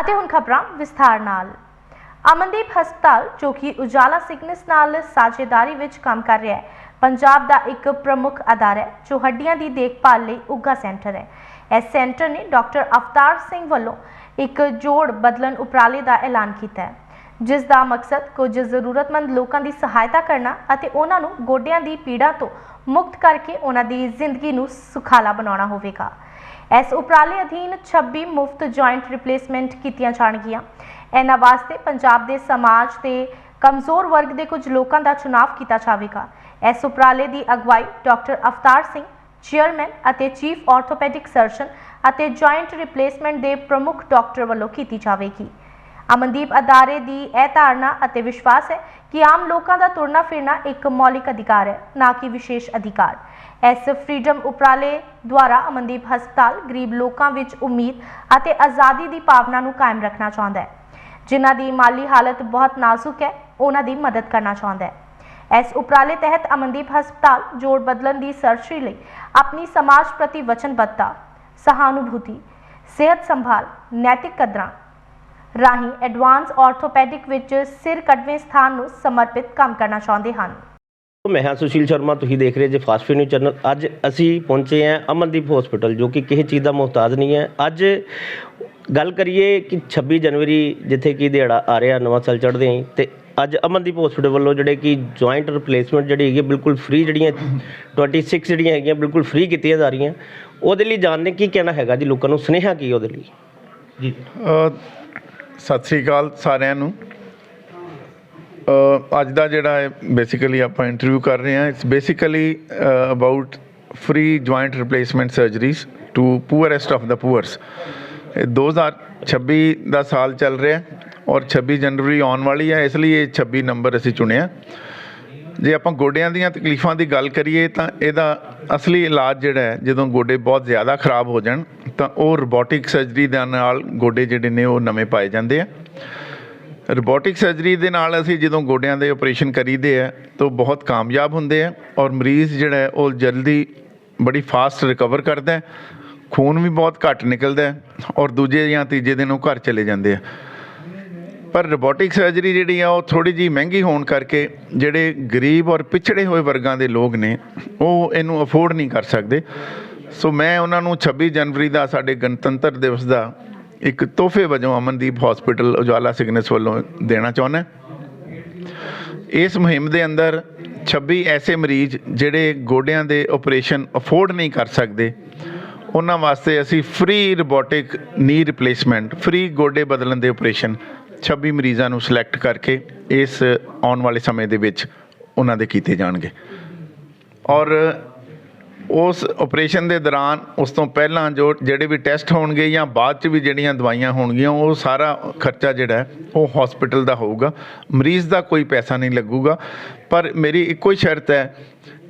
ਅਤੇ ਹੁਣ ਖਬਰਾਂ ਵਿਸਥਾਰ ਨਾਲ। ਅਮਨਦੀਪ ਹਸਪਤਾਲ, ਜੋ ਕਿ ਉਜਾਲਾ ਸਿਗਨਸ ਨਾਲ ਸਾਝੇਦਾਰੀ ਵਿੱਚ ਕੰਮ ਕਰ ਰਿਹਾ ਹੈ, ਪੰਜਾਬ ਦਾ ਇੱਕ ਪ੍ਰਮੁੱਖ ਅਦਾਰਾ ਹੈ, ਜੋ ਹੱਡੀਆਂ ਦੀ ਦੇਖਭਾਲ ਲਈ ਉੱਘਾ ਸੈਂਟਰ ਹੈ। ਇਸ ਸੈਂਟਰ ਨੇ ਡਾਕਟਰ ਅਵਤਾਰ ਸਿੰਘ ਵੱਲੋਂ ਇੱਕ ਜੋੜ ਬਦਲਣ ਉਪਰਾਲੇ ਦਾ ਐਲਾਨ ਕੀਤਾ ਹੈ, ਜਿਸ ਦਾ ਮਕਸਦ ਕੁਝ ਜ਼ਰੂਰਤਮੰਦ ਲੋਕਾਂ ਦੀ ਸਹਾਇਤਾ ਕਰਨਾ ਅਤੇ ਉਹਨਾਂ ਨੂੰ ਗੋਡਿਆਂ ਦੀ ਪੀੜਾ ਤੋਂ ਮੁਕਤ ਕਰਕੇ ਉਹਨਾਂ ਦੀ ਜ਼ਿੰਦਗੀ ਨੂੰ ਸੁਖਾਲਾ ਬਣਾਉਣਾ ਹੋਵੇਗਾ। ਇਸ ਉਪਰਾਲੇ ਅਧੀਨ 26 ਮੁਫਤ ਜੁਆਇੰਟ ਰਿਪਲੇਸਮੈਂਟ ਕੀਤੀਆਂ ਜਾਣਗੀਆਂ। ਇਹਨਾਂ ਵਾਸਤੇ ਪੰਜਾਬ ਦੇ ਸਮਾਜ ਦੇ ਕਮਜ਼ੋਰ ਵਰਗ ਦੇ ਕੁਝ ਲੋਕਾਂ ਦਾ ਚੁਣਾਵ ਕੀਤਾ ਜਾਵੇਗਾ। ਇਸ ਉਪਰਾਲੇ ਦੀ ਅਗਵਾਈ ਡਾਕਟਰ ਅਵਤਾਰ ਸਿੰਘ, ਚੇਅਰਮੈਨ ਅਤੇ ਚੀਫ ਆਰਥੋਪੈਡਿਕ ਸਰਜਨ ਅਤੇ ਜੁਆਇੰਟ ਰਿਪਲੇਸਮੈਂਟ ਦੇ ਪ੍ਰਮੁੱਖ ਡਾਕਟਰ ਵੱਲੋਂ ਕੀਤੀ ਜਾਵੇਗੀ। ਅਮਨਦੀਪ ਅਦਾਰੇ ਦੀ ਇਹ ਧਾਰਨਾ ਅਤੇ ਵਿਸ਼ਵਾਸ ਹੈ ਕਿ ਆਮ ਲੋਕਾਂ ਦਾ ਤੁਰਨਾ ਫਿਰਨਾ ਇੱਕ ਮੌਲਿਕ ਅਧਿਕਾਰ ਹੈ, ਨਾ ਕਿ ਵਿਸ਼ੇਸ਼ ਅਧਿਕਾਰ। ਇਸ ਫ੍ਰੀडम ਉਪਰਾਲੇ ਦੁਆਰਾ ਅਮਨਦੀਪ ਹਸਪਤਾਲ ਗਰੀਬ ਲੋਕਾਂ ਵਿੱਚ ਉਮੀਦ ਅਤੇ ਆਜ਼ਾਦੀ ਦੀ ਭਾਵਨਾ ਨੂੰ ਕਾਇਮ ਰੱਖਣਾ ਚਾਹੁੰਦਾ ਹੈ। ਜਿਨ੍ਹਾਂ ਦੀ ਮਾਲੀ ਹਾਲਤ ਬਹੁਤ ਨਾਜ਼ੁਕ ਹੈ, ਉਹਨਾਂ ਦੀ ਮਦਦ ਕਰਨਾ ਚਾਹੁੰਦਾ ਹੈ। ਇਸ ਉਪਰਾਲੇ ਤਹਿਤ ਅਮਨਦੀਪ ਹਸਪਤਾਲ ਜੋੜ ਬਦਲਣ ਦੀ ਸਰਜਰੀ ਲਈ ਆਪਣੀ ਸਮਾਜ ਪ੍ਰਤੀ ਵਚਨਬੱਧਤਾ, ਸਹਾਨੁਭੂਤੀ, ਸਿਹਤ ਸੰਭਾਲ, ਨੈਤਿਕ ਕਦਰਾਂ ਰਾਹੀਂ ਐਡਵਾਂਸ ਆਰਥੋਪੈਡਿਕ ਵਿੱਚ ਸਿਰ ਕੱਢਵੇਂ ਸਥਾਨ ਨੂੰ ਸਮਰਪਿਤ ਕੰਮ ਕਰਨਾ ਚਾਹੁੰਦੇ ਹਨ। ਮੈਂ ਹਾਂ ਸੁਸ਼ੀਲ ਸ਼ਰਮਾ ਤੁਸੀਂ ਦੇਖ ਰਹੇ ਜੇ ਫਾਸਟ ਫੂਡ ਨਿਊਜ਼ ਚੈਨਲ ਅੱਜ ਅਸੀਂ ਪਹੁੰਚੇ ਹਾਂ ਅਮਨਦੀਪ ਹਸਪੀਟਲ ਜੋ ਕਿ ਕਿਸੇ ਚੀਜ਼ ਦਾ ਮੁਹਤਾਜ ਨਹੀਂ ਹੈ। ਅੱਜ ਗੱਲ ਕਰੀਏ ਕਿ 26 ਜਨਵਰੀ ਜਿੱਥੇ ਕਿ ਦਿਹਾੜਾ ਆ ਰਿਹਾ ਨਵਾਂ ਸਾਲ ਚੜ੍ਹਦੇ ਆਂ। ਤੇ ਅੱਜ ਅਮਨਦੀਪ ਹਸਪੀਟਲ ਵੱਲੋਂ ਜਿਹੜੇ ਕਿ ਜੁਆਇੰਟ ਰਿਪਲੇਸਮੈਂਟ ਜਿਹੜੀ ਹੈਗੀ ਹੈ, ਬਿਲਕੁਲ ਫ੍ਰੀ ਜਿਹੜੀਆਂ 26 ਜਿਹੜੀਆਂ ਹੈਗੀਆਂ ਬਿਲਕੁਲ ਫ੍ਰੀ ਕੀਤੀਆਂ ਜਾ ਰਹੀਆਂ। ਉਹਦੇ ਲਈ ਜਾਣਨੇ ਕੀ ਕਹਿਣਾ ਹੈਗਾ ਜੀ ਲੋਕਾਂ ਨੂੰ ਸੁਨੇਹਾ ਕੀ ਉਹਦੇ ਲਈ? ਜੀ। ਸਤਿ ਸ੍ਰੀ ਅਕਾਲ ਸਾਰਿਆਂ ਨੂੰ। ਅੱਜ ਦਾ ਜਿਹੜਾ ਹੈ ਬੇਸਿਕਲੀ ਆਪਾਂ ਇੰਟਰਵਿਊ ਕਰ ਰਹੇ ਹਾਂ it's basically about free joint replacement surgeries to poorest of the poors 2026 ਦਾ ਸਾਲ ਚੱਲ ਰਿਹਾ ਔਰ 26 ਜਨਵਰੀ ਆਉਣ ਵਾਲੀ ਹੈ, ਇਸ ਲਈ ਇਹ 26 ਨੰਬਰ ਅਸੀਂ ਚੁਣਿਆ। ਜੇ ਆਪਾਂ ਗੋਡਿਆਂ ਦੀਆਂ ਤਕਲੀਫਾਂ ਦੀ ਗੱਲ ਕਰੀਏ ਤਾਂ ਇਹਦਾ ਅਸਲੀ ਇਲਾਜ ਜਿਹੜਾ ਹੈ, ਜਦੋਂ ਗੋਡੇ ਬਹੁਤ ਜ਼ਿਆਦਾ ਖਰਾਬ ਹੋ ਜਾਣ ਤਾਂ ਉਹ ਰੋਬੋਟਿਕ ਸਰਜਰੀ ਦੇ ਨਾਲ ਗੋਡੇ ਜਿਹੜੇ ਨੇ ਉਹ ਨਵੇਂ ਪਾਏ ਜਾਂਦੇ ਆ। ਰੋਬੋਟਿਕ ਸਰਜਰੀ ਦੇ ਨਾਲ ਅਸੀਂ ਜਦੋਂ ਗੋਡਿਆਂ ਦੇ ਆਪਰੇਸ਼ਨ ਕਰੀਦੇ ਆ, ਤਾਂ ਉਹ ਬਹੁਤ ਕਾਮਯਾਬ ਹੁੰਦੇ ਆ ਔਰ ਮਰੀਜ਼ ਜਿਹੜਾ ਉਹ ਜਲਦੀ ਬੜੀ ਫਾਸਟ ਰਿਕਵਰ ਕਰਦਾ ਖੂਨ ਵੀ ਬਹੁਤ ਘੱਟ ਨਿਕਲਦਾ ਔਰ ਦੂਜੇ ਜਾਂ ਤੀਜੇ ਦਿਨ ਉਹ ਘਰ ਚਲੇ ਜਾਂਦੇ ਆ। ਪਰ ਰੋਬੋਟਿਕ ਸਰਜਰੀ ਜਿਹੜੀ ਆ, ਉਹ ਥੋੜੀ ਜੀ ਮਹਿੰਗੀ ਹੋਣ ਕਰਕੇ ਜਿਹੜੇ ਗਰੀਬ ਔਰ ਪਿਛੜੇ ਹੋਏ ਵਰਗਾਂ ਦੇ ਲੋਕ ਨੇ, ਉਹ ਇਹਨੂੰ ਅਫੋਰਡ ਨਹੀਂ ਕਰ ਸਕਦੇ। ਸੋ ਮੈਂ ਉਹਨਾਂ ਨੂੰ 26 ਜਨਵਰੀ ਦਾ ਸਾਡੇ ਗਣਤੰਤਰ ਦਿਵਸ ਦਾ ਇੱਕ ਤੋਹਫੇ ਵਜੋਂ ਅਮਨਦੀਪ ਹਸਪੀਟਲ ਉਜਾਲਾ ਸਿਗਨਸ ਵੱਲੋਂ ਦੇਣਾ ਚਾਹੁੰਦਾ ਇਸ ਮੁਹਿੰਮ ਦੇ ਅੰਦਰ 26 ਐਸੇ ਮਰੀਜ਼ ਜਿਹੜੇ ਗੋਡਿਆਂ ਦੇ ਆਪਰੇਸ਼ਨ ਅਫੋਰਡ ਨਹੀਂ ਕਰ ਸਕਦੇ, ਉਹਨਾਂ ਵਾਸਤੇ ਅਸੀਂ free robotic knee replacement free ਗੋਡੇ ਬਦਲਣ ਦੇ ਆਪਰੇਸ਼ਨ 26 ਮਰੀਜ਼ਾਂ ਨੂੰ ਸਿਲੈਕਟ ਕਰਕੇ ਇਸ ਆਉਣ ਵਾਲੇ ਸਮੇਂ ਦੇ ਵਿੱਚ ਉਹਨਾਂ ਦੇ ਕੀਤੇ ਜਾਣਗੇ। ਔਰ ਉਸ ਆਪਰੇਸ਼ਨ ਦੇ ਦੌਰਾਨ ਉਸ ਤੋਂ ਪਹਿਲਾਂ ਜੋ ਜਿਹੜੇ ਵੀ ਟੈਸਟ ਹੋਣਗੇ ਜਾਂ ਬਾਅਦ ਚ ਵੀ ਜਿਹੜੀਆਂ ਦਵਾਈਆਂ ਹੋਣਗੀਆਂ, ਉਹ ਸਾਰਾ ਖਰਚਾ ਜਿਹੜਾ ਉਹ ਹਸਪੀਟਲ ਦਾ ਹੋਊਗਾ। ਮਰੀਜ਼ ਦਾ ਕੋਈ ਪੈਸਾ ਨਹੀਂ ਲੱਗੂਗਾ, ਪਰ ਮੇਰੀ ਇੱਕੋ ਹੀ ਸ਼ਰਤ ਹੈ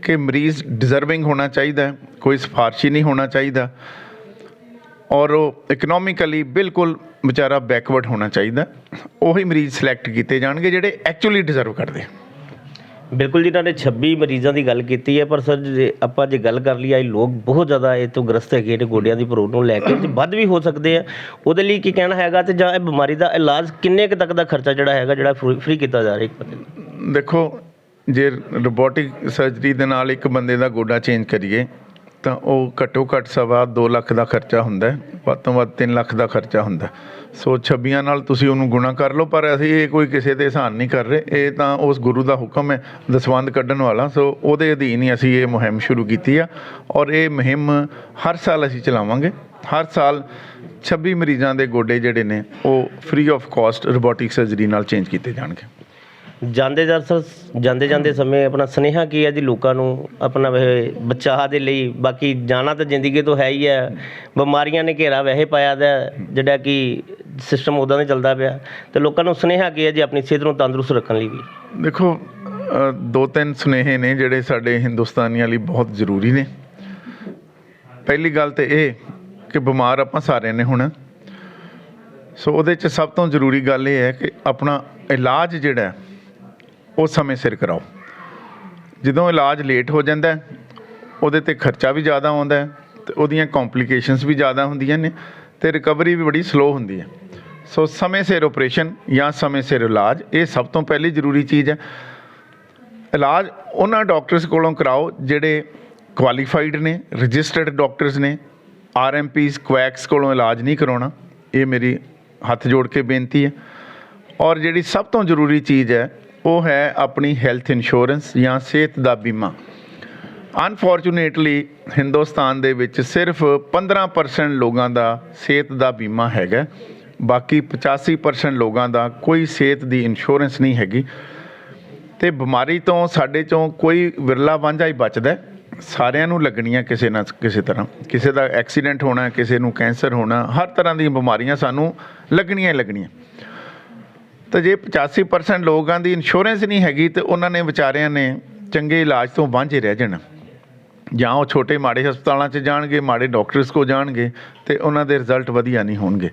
ਕਿ ਮਰੀਜ਼ ਡਿਜ਼ਰਵਿੰਗ ਹੋਣਾ ਚਾਹੀਦਾ ਕੋਈ ਸਿਫਾਰਸ਼ੀ ਨਹੀਂ ਹੋਣਾ ਚਾਹੀਦਾ। ਔਰ ਉਹ ਇਕਨੋਮਿਕਲੀ ਬਿਲਕੁਲ ਵਿਚਾਰਾ ਬੈਕਵਰਡ ਹੋਣਾ ਚਾਹੀਦਾ। ਉਹੀ ਮਰੀਜ਼ ਸਿਲੈਕਟ ਕੀਤੇ ਜਾਣਗੇ ਜਿਹੜੇ ਐਕਚੁਅਲੀ ਡਿਜ਼ਰਵ ਕਰਦੇ ਬਿਲਕੁਲ ਜਿਨ੍ਹਾਂ ਨੇ 26 ਮਰੀਜ਼ਾਂ ਦੀ ਗੱਲ ਕੀਤੀ ਹੈ, ਪਰ ਸਰ ਜੇ ਆਪਾਂ ਜੇ ਗੱਲ ਕਰ ਲਈ ਆਏ ਲੋਕ ਬਹੁਤ ਜ਼ਿਆਦਾ ਇਹ ਤੋਂ ਗ੍ਰਸਤ ਹੈਗੇ ਨੇ ਗੋਡਿਆਂ ਦੀ ਪ੍ਰੋਬਲਮ ਨੂੰ ਲੈ ਕੇ, ਤੇ ਵੱਧ ਵੀ ਹੋ ਸਕਦੇ ਆ। ਉਹਦੇ ਲਈ ਕੀ ਕਹਿਣਾ ਹੈਗਾ ਤੇ ਜਾਂ ਇਹ ਬਿਮਾਰੀ ਦਾ ਇਲਾਜ ਕਿੰਨੇ ਕੁ ਤੱਕ ਦਾ ਖਰਚਾ ਜਿਹੜਾ ਹੈਗਾ, ਜਿਹੜਾ ਫ੍ਰੀ ਕੀਤਾ ਜਾ ਰਿਹਾ ਇੱਕ ਬੰਦੇ ਨੂੰ? ਦੇਖੋ, ਜੇ ਰੋਬੋਟਿਕ ਸਰਜਰੀ ਦੇ ਨਾਲ ਇੱਕ ਬੰਦੇ ਦਾ ਗੋਡਾ ਚੇਂਜ ਕਰੀਏ ਤਾਂ ਉਹ ਘੱਟੋ ਘੱਟ ਸਵਾ 2 ਲੱਖ ਦਾ ਖਰਚਾ ਹੁੰਦਾ ਹੈ, ਵੱਧ ਤੋਂ ਵੱਧ 3 ਲੱਖ ਦਾ ਖਰਚਾ ਹੁੰਦਾ ਸੋ ਛੱਬੀਆਂ ਨਾਲ ਤੁਸੀਂ ਉਹਨੂੰ ਗੁਣਾ ਕਰ ਲਓ, ਪਰ ਅਸੀਂ ਇਹ ਕੋਈ ਕਿਸੇ ਦੇ ਇਹਸਾਨ ਨਹੀਂ ਕਰ ਰਹੇ। ਇਹ ਤਾਂ ਉਸ ਗੁਰੂ ਦਾ ਹੁਕਮ ਹੈ ਦਸਵੰਦ ਕੱਢਣ ਵਾਲਾ। ਸੋ ਉਹਦੇ ਅਧੀਨ ਹੀ ਅਸੀਂ ਇਹ ਮੁਹਿੰਮ ਸ਼ੁਰੂ ਕੀਤੀ ਆ ਔਰ ਇਹ ਮੁਹਿੰਮ ਹਰ ਸਾਲ ਅਸੀਂ ਚਲਾਵਾਂਗੇ। ਹਰ ਸਾਲ 26 ਮਰੀਜ਼ਾਂ ਦੇ ਗੋਡੇ ਜਿਹੜੇ ਨੇ, ਉਹ free of cost robotic surgery ਨਾਲ ਚੇਂਜ ਕੀਤੇ ਜਾਣਗੇ। ਜਾਂਦੇ ਜਰ ਸਰ, ਜਾਂਦੇ ਜਾਂਦੇ ਸਮੇਂ ਆਪਣਾ ਸੁਨੇਹਾ ਕੀ ਹੈ ਜੀ ਲੋਕਾਂ ਨੂੰ? ਆਪਣਾ ਵੈਸੇ ਬਚਾਅ ਦੇ ਲਈ, ਬਾਕੀ ਜਾਣਾ ਤਾਂ ਜ਼ਿੰਦਗੀ ਤੋਂ ਹੈ ਹੀ ਹੈ। ਬਿਮਾਰੀਆਂ ਨੇ ਘੇਰਾ ਵੈਸੇ ਪਾਇਆ ਦਾ ਜਿਹੜਾ ਕਿ ਸਿਸਟਮ ਉਦਾਂ ਦਾ ਚੱਲਦਾ ਪਿਆ। ਤੇ ਲੋਕਾਂ ਨੂੰ ਸੁਨੇਹਾ ਕੀ ਹੈ ਜੀ ਆਪਣੀ ਸਿਹਤ ਨੂੰ ਤੰਦਰੁਸਤ ਰੱਖਣ ਲਈ ਵੀ? ਦੇਖੋ ਦੋ ਤਿੰਨ ਸੁਨੇਹੇ ਨੇ ਜਿਹੜੇ ਸਾਡੇ ਹਿੰਦੁਸਤਾਨੀਆਂ ਲਈ ਬਹੁਤ ਜ਼ਰੂਰੀ ਨੇ। ਪਹਿਲੀ ਗੱਲ ਤੇ ਇਹ ਕਿ ਬਿਮਾਰ ਆਪਾਂ ਸਾਰਿਆਂ ਨੇ ਹੋਣਾ। ਸੋ ਉਹਦੇ 'ਚ ਸਭ ਤੋਂ ਜ਼ਰੂਰੀ ਗੱਲ ਇਹ ਹੈ ਕਿ ਆਪਣਾ ਇਲਾਜ ਜਿਹੜਾ ਉਹ ਸਮੇਂ ਸਿਰ ਕਰਾਓ। ਜਦੋਂ ਇਲਾਜ ਲੇਟ ਹੋ ਜਾਂਦਾ ਉਹਦੇ ਤੇ ਖਰਚਾ ਵੀ ਜ਼ਿਆਦਾ ਆਉਂਦਾ ਹੈ ਤੇ ਉਹਦੀਆਂ ਕੰਪਲਿਕੇਸ਼ਨਸ ਵੀ ਜ਼ਿਆਦਾ ਹੁੰਦੀਆਂ ਨੇ ਤੇ ਰਿਕਵਰੀ ਵੀ ਬੜੀ ਸਲੋ ਹੁੰਦੀ ਹੈ। ਸੋ ਸਮੇਂ ਸਿਰ ਆਪਰੇਸ਼ਨ ਜਾਂ ਸਮੇਂ ਸਿਰ ਇਲਾਜ, ਇਹ ਸਭ ਤੋਂ ਪਹਿਲੀ ਜ਼ਰੂਰੀ ਚੀਜ਼ ਹੈ। ਇਲਾਜ ਉਹਨਾਂ ਡਾਕਟਰਸ ਕੋਲੋਂ ਕਰਾਓ ਜਿਹੜੇ ਕੁਆਲੀਫਾਈਡ ਨੇ ਰਜਿਸਟਰਡ ਡਾਕਟਰਸ ਨੇ। ਆਰਐਮਪੀਸ ਕੁਐਕਸ ਕੋਲੋਂ ਇਲਾਜ ਨਹੀਂ ਕਰਾਉਣਾ, ਇਹ ਮੇਰੀ ਹੱਥ ਜੋੜ ਕੇ ਬੇਨਤੀ ਹੈ। ਔਰ ਜਿਹੜੀ ਸਭ ਤੋਂ ਜ਼ਰੂਰੀ ਚੀਜ਼ ਹੈ ਉਹ ਹੈ ਆਪਣੀ ਹੈਲਥ ਇੰਸ਼ੋਰੈਂਸ ਜਾਂ ਸਿਹਤ ਦਾ ਬੀਮਾ। ਅਨਫੋਰਚੂਨੇਟਲੀ ਹਿੰਦੁਸਤਾਨ ਦੇ ਵਿੱਚ ਸਿਰਫ 15% ਲੋਕਾਂ ਦਾ ਸਿਹਤ ਦਾ ਬੀਮਾ ਹੈਗਾ। ਬਾਕੀ 85% ਲੋਕਾਂ ਦਾ ਕੋਈ ਸਿਹਤ ਦੀ ਇੰਸ਼ੋਰੈਂਸ ਨਹੀਂ ਹੈਗੀ। ਤੇ ਬਿਮਾਰੀ ਤੋਂ ਸਾਡੇ ਚੋਂ ਕੋਈ ਵਿਰਲਾ ਵਾਂਝਾ ਹੀ ਬਚਦਾ ਸਾਰਿਆਂ ਨੂੰ ਲੱਗਣੀਆਂ ਕਿਸੇ ਨਾ ਕਿਸੇ ਤਰ੍ਹਾਂ। ਕਿਸੇ ਦਾ ਐਕਸੀਡੈਂਟ ਹੋਣਾ, ਕਿਸੇ ਨੂੰ ਕੈਂਸਰ ਹੋਣਾ, ਹਰ ਤਰ੍ਹਾਂ ਦੀਆਂ ਬਿਮਾਰੀਆਂ ਸਾਨੂੰ ਲੱਗਣੀਆਂ ਹੀ ਲੱਗਣੀਆਂ। ਤਾਂ ਜੇ 85% ਲੋਕਾਂ ਦੀ ਇੰਸ਼ੋਰੈਂਸ ਨਹੀਂ ਹੈਗੀ ਤੇ ਉਹਨਾਂ ਨੇ ਵਿਚਾਰਿਆਂ ਨੇ ਚੰਗੇ ਇਲਾਜ ਤੋਂ ਵਾਂਝੇ ਰਹਿ ਜਾਣਾ। ਜਾਂ ਉਹ ਛੋਟੇ ਮਾੜੇ ਹਸਪਤਾਲਾਂ 'ਚ ਜਾਣਗੇ, ਮਾੜੇ ਡਾਕਟਰਸ ਕੋ ਜਾਣਗੇ ਤੇ ਉਹਨਾਂ ਦੇ ਰਿਜ਼ਲਟ ਵਧੀਆ ਨਹੀਂ ਹੋਣਗੇ।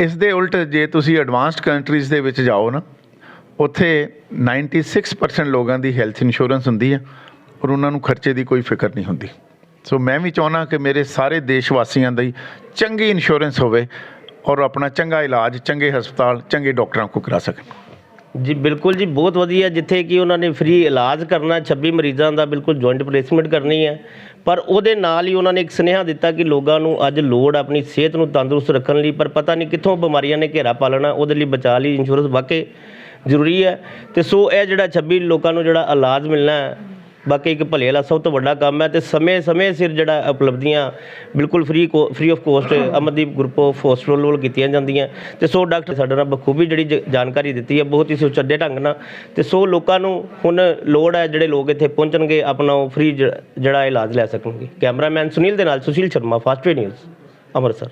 ਇਸ ਦੇ ਉਲਟ ਜੇ ਤੁਸੀਂ ਐਡਵਾਂਸਡ ਕੰਟਰੀਜ਼ ਦੇ ਵਿੱਚ ਜਾਓ ਨਾ, ਉੱਥੇ 96% ਲੋਕਾਂ ਦੀ ਹੈਲਥ ਇੰਸ਼ੋਰੈਂਸ ਹੁੰਦੀ ਹੈ ਔਰ ਉਹਨਾਂ ਨੂੰ ਖਰਚੇ ਦੀ ਕੋਈ ਫਿਕਰ ਨਹੀਂ ਹੁੰਦੀ। ਸੋ ਮੈਂ ਵੀ ਚਾਹੁੰਦਾ ਕਿ ਮੇਰੇ ਸਾਰੇ ਦੇਸ਼ ਵਾਸੀਆਂ ਦੀ ਚੰਗੀ ਇੰਸ਼ੋਰੈਂਸ ਹੋਵੇ। ਔਰ ਆਪਣਾ ਚੰਗਾ ਇਲਾਜ, ਚੰਗੇ ਹਸਪਤਾਲ, ਚੰਗੇ ਡਾਕਟਰਾਂ ਕੋਲ ਕਰਾ ਸਕਣ। ਜੀ, ਬਿਲਕੁਲ ਜੀ, ਬਹੁਤ ਵਧੀਆ, ਜਿੱਥੇ ਕਿ ਉਹਨਾਂ ਨੇ ਫ੍ਰੀ ਇਲਾਜ ਕਰਨਾ 26 ਮਰੀਜ਼ਾਂ ਦਾ ਬਿਲਕੁਲ ਜੁਆਇੰਟ ਪਲੇਸਮੈਂਟ ਕਰਨੀ ਹੈ। ਪਰ ਉਹਦੇ ਨਾਲ ਹੀ ਉਹਨਾਂ ਨੇ ਇੱਕ ਸੁਨੇਹਾ ਦਿੱਤਾ ਕਿ ਲੋਕਾਂ ਨੂੰ ਅੱਜ ਲੋੜ ਆਪਣੀ ਸਿਹਤ ਨੂੰ ਤੰਦਰੁਸਤ ਰੱਖਣ ਲਈ, ਪਰ ਪਤਾ ਨਹੀਂ ਕਿੱਥੋਂ ਬਿਮਾਰੀਆਂ ਨੇ ਘੇਰਾ ਪਾ ਲੈਣਾ, ਉਹਦੇ ਲਈ ਬਚਾਅ ਲਈ ਇੰਸ਼ੋਰੈਂਸ ਵਾਕਈ ਜ਼ਰੂਰੀ ਹੈ। ਤੇ ਸੋ ਇਹ ਜਿਹੜਾ 26 ਲੋਕਾਂ ਨੂੰ ਜਿਹੜਾ ਇਲਾਜ ਮਿਲਣਾ ਹੈ ਬਾਕੀ ਇੱਕ ਭਲੇ ਵਾਲਾ ਸਭ ਤੋਂ ਵੱਡਾ ਕੰਮ ਹੈ ਤੇ ਸਮੇਂ ਸਮੇਂ ਸਿਰ ਜਿਹੜਾ ਉਪਲਬਧੀਆਂ ਬਿਲਕੁਲ free free of cost Amardeep group of hospital ਵੱਲ ਕੀਤੀਆਂ ਜਾਂਦੀਆਂ ਤੇ ਸੋ ਡਾਕਟਰ ਸਾਡੇ ਨਾਲ ਬਖੂਬੀ ਜਿਹੜੀ ਜ- ਜਾਣਕਾਰੀ ਦਿੱਤੀ ਹੈ, ਬਹੁਤ ਹੀ ਸੁਚੱਜੇ ਢੰਗ ਨਾਲ ਤੇ ਸੋ ਲੋਕਾਂ ਨੂੰ ਹੁਣ ਲੋੜ ਹੈ ਜਿਹੜੇ ਲੋਕ ਇੱਥੇ ਪਹੁੰਚਣਗੇ, ਆਪਣਾ ਉਹ ਫ੍ਰੀ ਜਿਹੜਾ ਇਲਾਜ ਲੈ ਸਕਣਗੇ। ਕੈਮਰਾਮੈਨ ਸੁਨੀਲ ਦੇ ਨਾਲ ਸੁਸ਼ੀਲ ਸ਼ਰਮਾ, ਫਾਸਟ ਨਿਊਜ਼, ਅੰਮ੍ਰਿਤਸਰ।